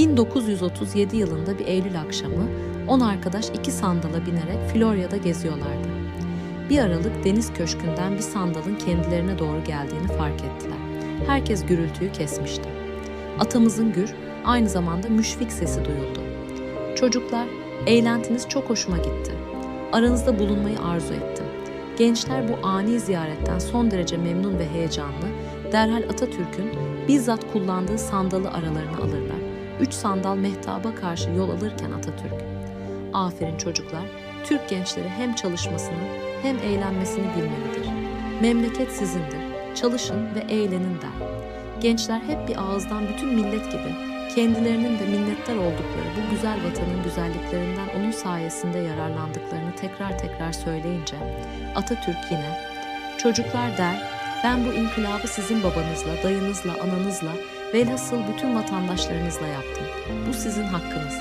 1937 yılında bir Eylül akşamı 10 arkadaş iki sandala binerek Florya'da geziyorlardı. Bir aralık deniz köşkünden bir sandalın kendilerine doğru geldiğini fark ettiler. Herkes gürültüyü kesmişti. Atamızın gür, aynı zamanda müşfik sesi duyuldu. Çocuklar, eğlentiniz çok hoşuma gitti. Aranızda bulunmayı arzu ettim. Gençler bu ani ziyaretten son derece memnun ve heyecanlı, derhal Atatürk'ün bizzat kullandığı sandalı aralarına alırlar. Üç sandal mehtaba karşı yol alırken Atatürk. Aferin çocuklar, Türk gençleri hem çalışmasını hem eğlenmesini bilmelidir. Memleket sizindir, çalışın ve eğlenin der. Gençler hep bir ağızdan bütün millet gibi kendilerinin de minnettar oldukları bu güzel vatanın güzelliklerinden onun sayesinde yararlandıklarını tekrar tekrar söyleyince Atatürk yine çocuklar der ben bu inkılabı sizin babanızla, dayınızla, ananızla velhasıl bütün vatandaşlarınızla yaptım. Bu sizin hakkınız.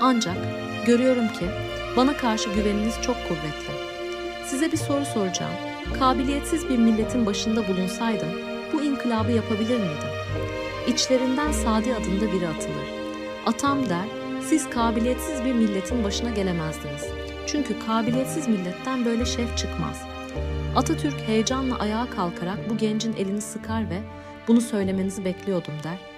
Ancak görüyorum ki bana karşı güveniniz çok kuvvetli. Size bir soru soracağım. Kabiliyetsiz bir milletin başında bulunsaydım bu inkılabı yapabilir miydim? İçlerinden Sadi adında biri atılır. Atam der, siz kabiliyetsiz bir milletin başına gelemezdiniz. Çünkü kabiliyetsiz milletten böyle şef çıkmaz. Atatürk heyecanla ayağa kalkarak bu gencin elini sıkar ve bunu söylemenizi bekliyordum der